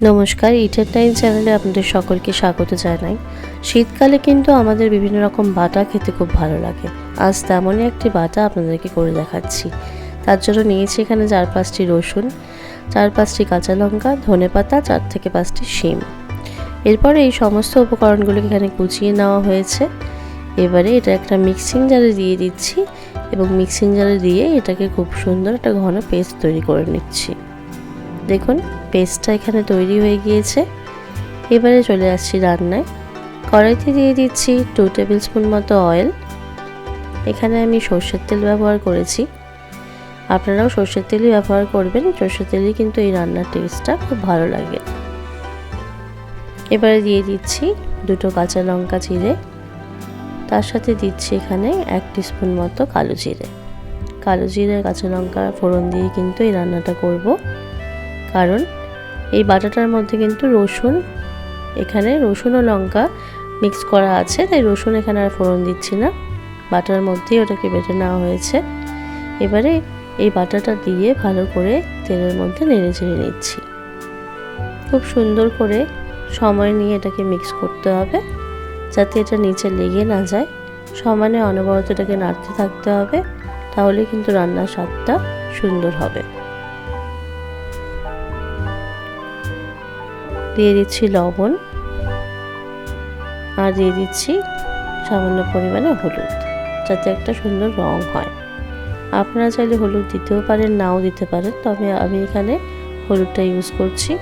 নমস্কার ইটার টাইম চ্যানেলে আপনাদের সকলকে স্বাগত জানাই। শীতকালে কিন্তু আমাদের বিভিন্ন রকম বাটা খেতে খুব ভালো লাগে। আজ তেমনই একটি বাটা আপনাদেরকে করে দেখাচ্ছি। তার জন্য নিয়েছি এখানে চার পাঁচটি রসুন, চার পাঁচটি কাঁচা লঙ্কা, ধনে পাতা, চার থেকে পাঁচটি শিম। এরপরে এই সমস্ত উপকরণগুলোকে এখানে কুচিয়ে নেওয়া হয়েছে। এবারে এটা একটা মিক্সিং জারে দিয়ে দিচ্ছি এবং মিক্সিং জারে দিয়ে এটাকে খুব সুন্দর একটা ঘন পেস্ট তৈরি করে নিচ্ছি। দেখুন পেস্টটা এখানে তৈরি হয়ে গিয়েছে। এবারে চলে আসছি রান্নায়। কড়াইতে দিয়ে দিচ্ছি টু টেবিল স্পুন মতো অয়েল এখানে আমি সর্ষের তেল ব্যবহার করেছি। আপনারাও সর্ষের তেলই ব্যবহার করবেন, সর্ষের তেলই কিন্তু এই রান্নার টেস্টটা খুব ভালো লাগে। এবারে দিয়ে দিচ্ছি দুটো কাঁচা লঙ্কা চিড়ে। তার সাথে দিচ্ছি এখানে এক স্পুন মতো কালো জিরে। কালো জিরে কাঁচা লঙ্কা ফোড়ন দিয়ে কিন্তু এই রান্নাটা করব। কারণ এই বাটাটার মধ্যে কিন্তু রসুন, এখানে রসুন ও লঙ্কা মিক্স করা আছে, তাই রসুন এখানে আর ফোড়ন দিচ্ছি না। বাটার মধ্যেই ওটাকে বেটে নেওয়া হয়েছে। এবারে এই বাটাটা দিয়ে ভালো করে তেলের মধ্যে নেড়ে চেড়ে নিচ্ছি। খুব সুন্দর করে সময় নিয়ে এটাকে মিক্স করতে হবে, যাতে এটা নিচে লেগে না যায়। সমানে অনবরত এটাকে নাড়তে থাকতে হবে, তাহলে কিন্তু রান্নার স্বাদটা সুন্দর হবে। দিয়ে দিচ্ছি লবণ আর দিয়ে দিচ্ছি সামান্য পরিমাণে হলুদ, যাতে একটা সুন্দর রং হয়। আপনারা চাইলে হলুদ দিতেও পারেন, নাও দিতে পারেন, তবে আমি এখানে হলুদটা ইউজ করছি।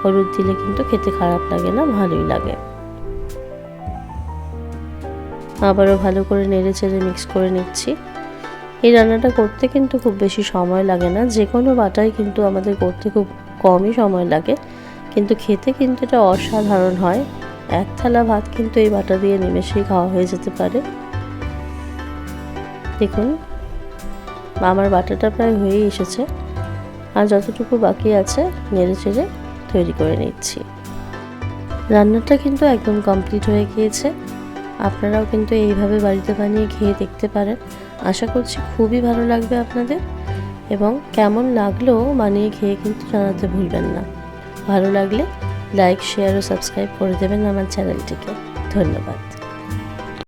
হলুদ দিলে কিন্তু খেতে খারাপ লাগে না, ভালোই লাগে। আবারও ভালো করে নেড়ে চেড়ে মিক্স করে নিচ্ছি। এই রান্নাটা করতে কিন্তু খুব বেশি সময় লাগে না যে কোনো বাটাই কিন্তু আমাদের করতে খুব কমই সময় লাগে। কিন্তু খেতে কিন্তু এটা অসাধারণ হয়। এক থালা ভাত কিন্তু এই বাটা দিয়ে নিমেষেই খাওয়া হয়ে যেতে পারে। দেখুন, আমার বাটাটা প্রায় হয়েই এসেছে। আর যতটুকু বাকি আছে, নেড়ে চেড়ে তৈরি করে নিচ্ছি। রান্নাটা কিন্তু একদম কমপ্লিট হয়ে গিয়েছে। আপনারাও কিন্তু এইভাবে বাড়িতে বানিয়ে খেয়ে দেখতে পারেন। আশা করছি খুবই ভালো লাগবে আপনাদের। এবং কেমন লাগল বানিয়ে খেয়ে কিন্তু জানাতে ভুলবেন না। ভালো লাগলে লাইক শেয়ার ও সাবস্ক্রাইব করে দেবেন আমার চ্যানেলটিকে। ধন্যবাদ।